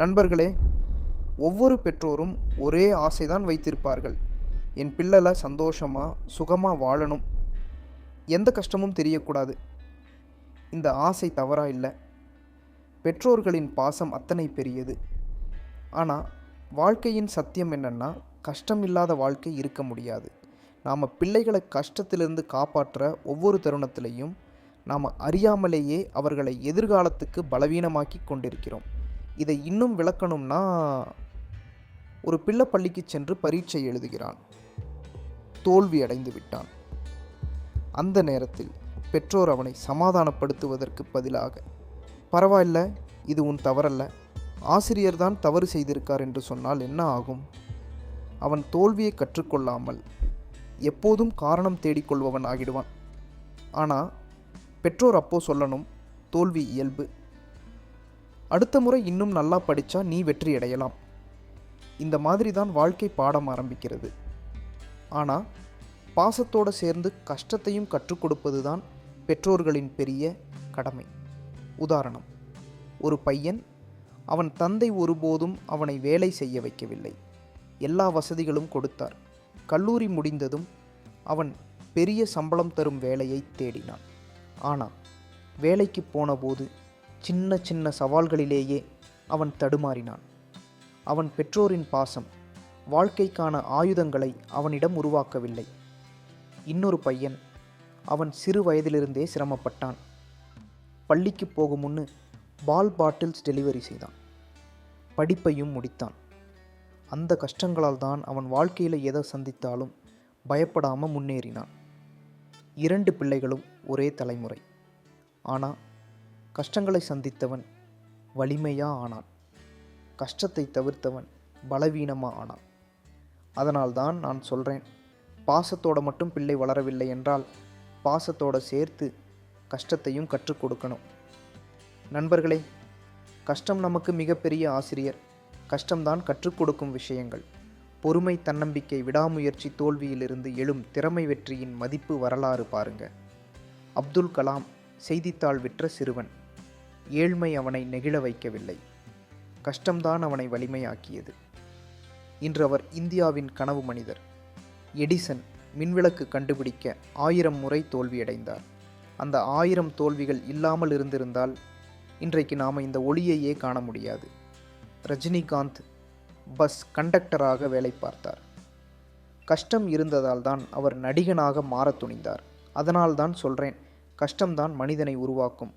நண்பர்களே ஒவ்வொரு பெற்றோரும் ஒரே ஆசைதான் வைத்திருப்பார்கள். என் பிள்ளைல சந்தோஷமாக சுகமாக வாழணும். எந்த கஷ்டமும் தெரியக்கூடாது. இந்த ஆசை தவறா இல்லை. பெற்றோர்களின் பாசம் அத்தனை பெரியது. ஆனால் வாழ்க்கையின் சத்தியம் என்னென்னா கஷ்டம் இல்லாத வாழ்க்கை இருக்க முடியாது. நாம் பிள்ளைகளை கஷ்டத்திலிருந்து காப்பாற்ற ஒவ்வொரு தருணத்திலையும் நாம் அறியாமலேயே அவர்களை எதிர்காலத்துக்கு பலவீனமாக்கி கொண்டிருக்கிறோம். இதை இன்னும் விளக்கணும்னா ஒரு பிள்ளை பள்ளிக்கு சென்று பரீட்சை எழுதுகிறான். தோல்வி அடைந்து விட்டான். அந்த நேரத்தில் பெற்றோர் அவனை சமாதானப்படுத்துவதற்கு பதிலாக பரவாயில்ல இது உன் தவறல்ல. ஆசிரியர் தான் தவறு செய்திருக்கார் என்று சொன்னால் என்ன ஆகும் அவன் தோல்வியை கற்றுக்கொள்ளாமல் எப்போதும் காரணம் தேடிக்கொள்பவன் ஆகிடுவான். ஆனால் பெற்றோர் அப்போ சொல்லணும் தோல்வி இயல்பு. அடுத்த முறை இன்னும் நல்லா படித்தா நீ வெற்றி அடையலாம். இந்த மாதிரி தான் வாழ்க்கை பாடம் ஆரம்பிக்கிறது. ஆனால் பாசத்தோடு சேர்ந்து கஷ்டத்தையும் கற்றுக் கொடுப்பது தான் பெற்றோர்களின் பெரிய கடமை. உதாரணம் ஒரு பையன் அவன் தந்தை ஒருபோதும் அவனை வேலை செய்ய வைக்கவில்லை. எல்லா வசதிகளும் கொடுத்தார். கல்லூரி முடிந்ததும் அவன் பெரிய சம்பளம் தரும் வேலையை தேடினான். ஆனால் வேலைக்கு போனபோது சின்ன சின்ன சவால்களிலேயே அவன் தடுமாறினான். அவன் பெற்றோரின் பாசம் வாழ்க்கைக்கான ஆயுதங்களை அவனிடம் உருவாக்கவில்லை. இன்னொரு பையன் அவன் சிறு வயதிலிருந்தே சிரமப்பட்டான். பள்ளிக்கு போகும் முன்னு பால் பாட்டில்ஸ் டெலிவரி செய்தான். படிப்பையும் முடித்தான். அந்த கஷ்டங்களால் தான் அவன் வாழ்க்கையில் எதை சந்தித்தாலும் பயப்படாமல் முன்னேறினான். இரண்டு பிள்ளைகளும் ஒரே தலைமுறை. ஆனால் கஷ்டங்களை சந்தித்தவன் வலிமையாக ஆனான். கஷ்டத்தை தவிர்த்தவன் பலவீனமாக ஆனான். அதனால்தான் நான் சொல்கிறேன் பாசத்தோட மட்டும் பிள்ளை வளரவில்லை என்றால் பாசத்தோட சேர்த்து கஷ்டத்தையும் கற்றுக் கொடுக்கணும். நண்பர்களே கஷ்டம் நமக்கு மிகப்பெரிய ஆசிரியர். கஷ்டம்தான் கற்றுக் கொடுக்கும் விஷயங்கள். பொறுமை தன்னம்பிக்கை விடாமுயற்சி தோல்வியிலிருந்து எழும் திறமை வெற்றியின் மதிப்பு வரலாறு பாருங்க. அப்துல் கலாம் செய்தித்தாள் விற்ற சிறுவன். ஏழ்மை அவனை நெகிழ வைக்கவில்லை. கஷ்டம்தான் அவனை வலிமையாக்கியது. இன்று அவர் இந்தியாவின் கனவு மனிதர். எடிசன் மின்விளக்கு கண்டுபிடிக்க ஆயிரம் முறை தோல்வியடைந்தார். அந்த ஆயிரம் தோல்விகள் இல்லாமல் இருந்திருந்தால் இன்றைக்கு நாம் இந்த ஒளியையே காண முடியாது. ரஜினிகாந்த் பஸ் கண்டக்டராக வேலை பார்த்தார். கஷ்டம் இருந்ததால் தான் அவர் நடிகனாக மாறத் துணிந்தார். அதனால் தான் சொல்கிறேன் கஷ்டம்தான் மனிதனை உருவாக்கும்.